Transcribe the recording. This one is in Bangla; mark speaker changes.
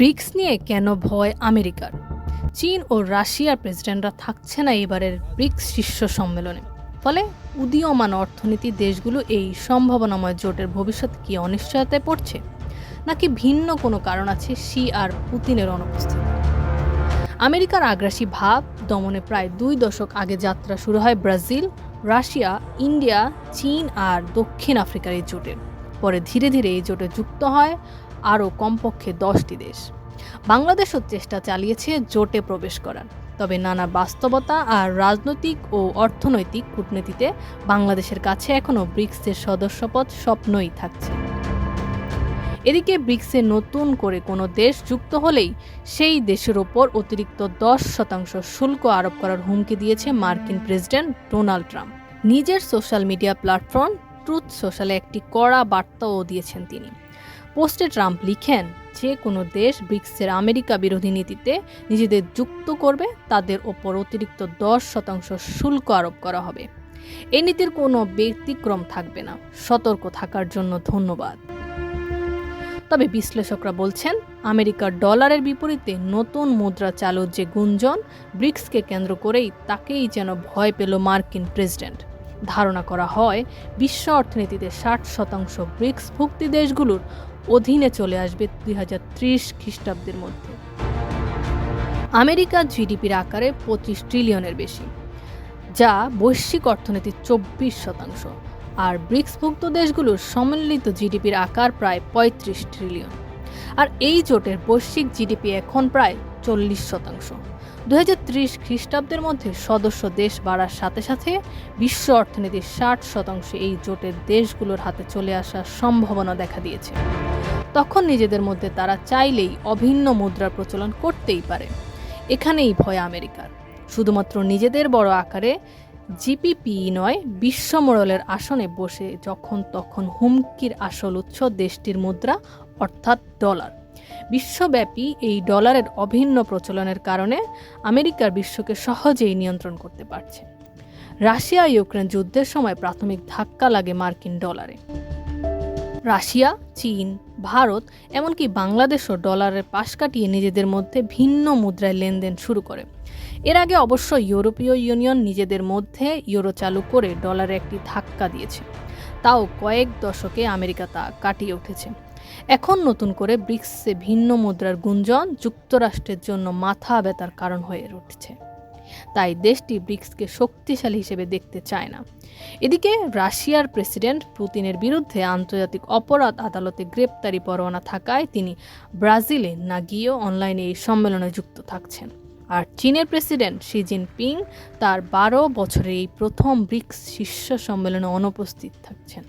Speaker 1: ব্রিক্স নিয়ে কেন ভয় আমেরিকার? চীন ও রাশিয়ার প্রেসিডেন্টরা থাকছে না এবারের ব্রিক্স শীর্ষ সম্মেলনে। ফলে উদীয়মান অর্থনীতি দেশগুলো এই সম্ভাবনাময় জোটের ভবিষ্যৎ কি অনিশ্চয়তায় পড়ছে? নাকি ভিন্ন কোনো কারণ আছে শি আর পুতিনের অনুপস্থিতি? আমেরিকার আগ্রাসী ভাব দমনে প্রায় দুই দশক আগে যাত্রা শুরু হয় ব্রাজিল, রাশিয়া, ইন্ডিয়া, চীন আর দক্ষিণ আফ্রিকার এই জোটের। পরে ধীরে ধীরে এই জোটে যুক্ত হয় আরও কমপক্ষে দশটি দেশ। বাংলাদেশও চেষ্টা চালিয়েছে জোটে প্রবেশ করার। তবে নানা বাস্তবতা আর রাজনৈতিক ও অর্থনৈতিক কূটনীতিতে বাংলাদেশের কাছে এখনও ব্রিক্সের সদস্যপদ স্বপ্নই থাকছে। এদিকে ব্রিক্সে নতুন করে কোনো দেশ যুক্ত হলেই সেই দেশের ওপর অতিরিক্ত দশ শতাংশ শুল্ক আরোপ করার হুমকি দিয়েছে মার্কিন প্রেসিডেন্ট ডোনাল্ড ট্রাম্প। নিজের সোশ্যাল মিডিয়া প্ল্যাটফর্ম ট্রুথ সোশ্যালে একটি কড়া বার্তাও দিয়েছেন তিনি। পোস্টে ট্রাম্প লিখেন, যে কোনো দেশ ব্রিক্সের আমেরিকা বিরোধী নীতিতে নিজেদের যুক্ত করবে, তাদের ওপর অতিরিক্ত দশ শতাংশ শুল্ক আরোপ করা হবে। এই নীতির কোনো ব্যতিক্রম থাকবে না। সতর্ক থাকার জন্য ধন্যবাদ। তবে বিশ্লেষকরা বলছেন, আমেরিকার ডলারের বিপরীতে নতুন মুদ্রা চালুর যে গুঞ্জন, ব্রিক্সকে কেন্দ্র করেই তাকেই যেন ভয় পেল মার্কিন প্রেসিডেন্ট। ধারণা করা হয়, বিশ্ব অর্থনীতিতে ষাট শতাংশ ব্রিক্স ভুক্তি দেশগুলোর অধীনে চলে আসবে দুই হাজার ত্রিশ খ্রিস্টাব্দের মধ্যে। আমেরিকার জিডিপির আকারে পঁচিশ ট্রিলিয়নের বেশি, যা বৈশ্বিক অর্থনীতির চব্বিশ শতাংশ, আর ব্রিক্সভুক্ত দেশগুলোর সম্মিলিত জিডিপির আকার প্রায় পঁয়ত্রিশ ট্রিলিয়ন, আর এই জোটের বৈশ্বিক জিডিপি এখন প্রায় চল্লিশ শতাংশ। দু হাজার ত্রিশ খ্রিস্টাব্দের মধ্যে সদস্য দেশ বাড়ার সাথে সাথে বিশ্ব অর্থনীতির ষাট শতাংশ এই জোটের দেশগুলোর হাতে চলে আসার সম্ভাবনা দেখা দিয়েছে। তখন নিজেদের মধ্যে তারা চাইলেই অভিন্ন মুদ্রার প্রচলন করতেই পারে। এখানেই ভয় আমেরিকার। শুধুমাত্র নিজেদের বড় আকারে জিপিপি নয়, বিশ্ব মোড়লের আসনে বসে যখন তখন হুমকির আসল উৎস দেশটির মুদ্রা, অর্থাৎ ডলার। বিশ্বব্যাপী এই ডলারের অভিন্ন প্রচলনের কারণে আমেরিকার বিশ্বকে সহজেই নিয়ন্ত্রণ করতে পারছে। রাশিয়া ইউক্রেন যুদ্ধের সময় প্রাথমিক ধাক্কা লাগে মার্কিন ডলারে। রাশিয়া, চীন, ভারত, এমনকি বাংলাদেশও ডলারের পাশ কাটিয়ে নিজেদের মধ্যে ভিন্ন মুদ্রায় লেনদেন শুরু করে। এর আগে অবশ্য ইউরোপীয় ইউনিয়ন নিজেদের মধ্যে ইউরো চালু করে ডলারে একটি ধাক্কা দিয়েছে। তাও কয়েক দশকে আমেরিকা তা কাটিয়ে উঠেছে। এখন নতুন করে ব্রিক্সে ভিন্ন মুদ্রার গুঞ্জন যুক্তরাষ্ট্রের জন্য মাথা ব্যথার কারণ হয়ে উঠছে। তাই দেশটি ব্রিক্সকে শক্তিশালী হিসেবে দেখতে চায় না। এদিকে রাশিয়ার প্রেসিডেন্ট পুতিনের বিরুদ্ধে আন্তর্জাতিক অপরাধ আদালতে গ্রেপ্তারি পরোয়ানা থাকায় তিনি ব্রাজিলে না গিয়েও অনলাইনে এই সম্মেলনে যুক্ত থাকছেন। আর চীনের প্রেসিডেন্ট শি জিনপিং তার বারো বছরে এই প্রথম ব্রিক্স শীর্ষ সম্মেলনে অনুপস্থিত থাকছেন।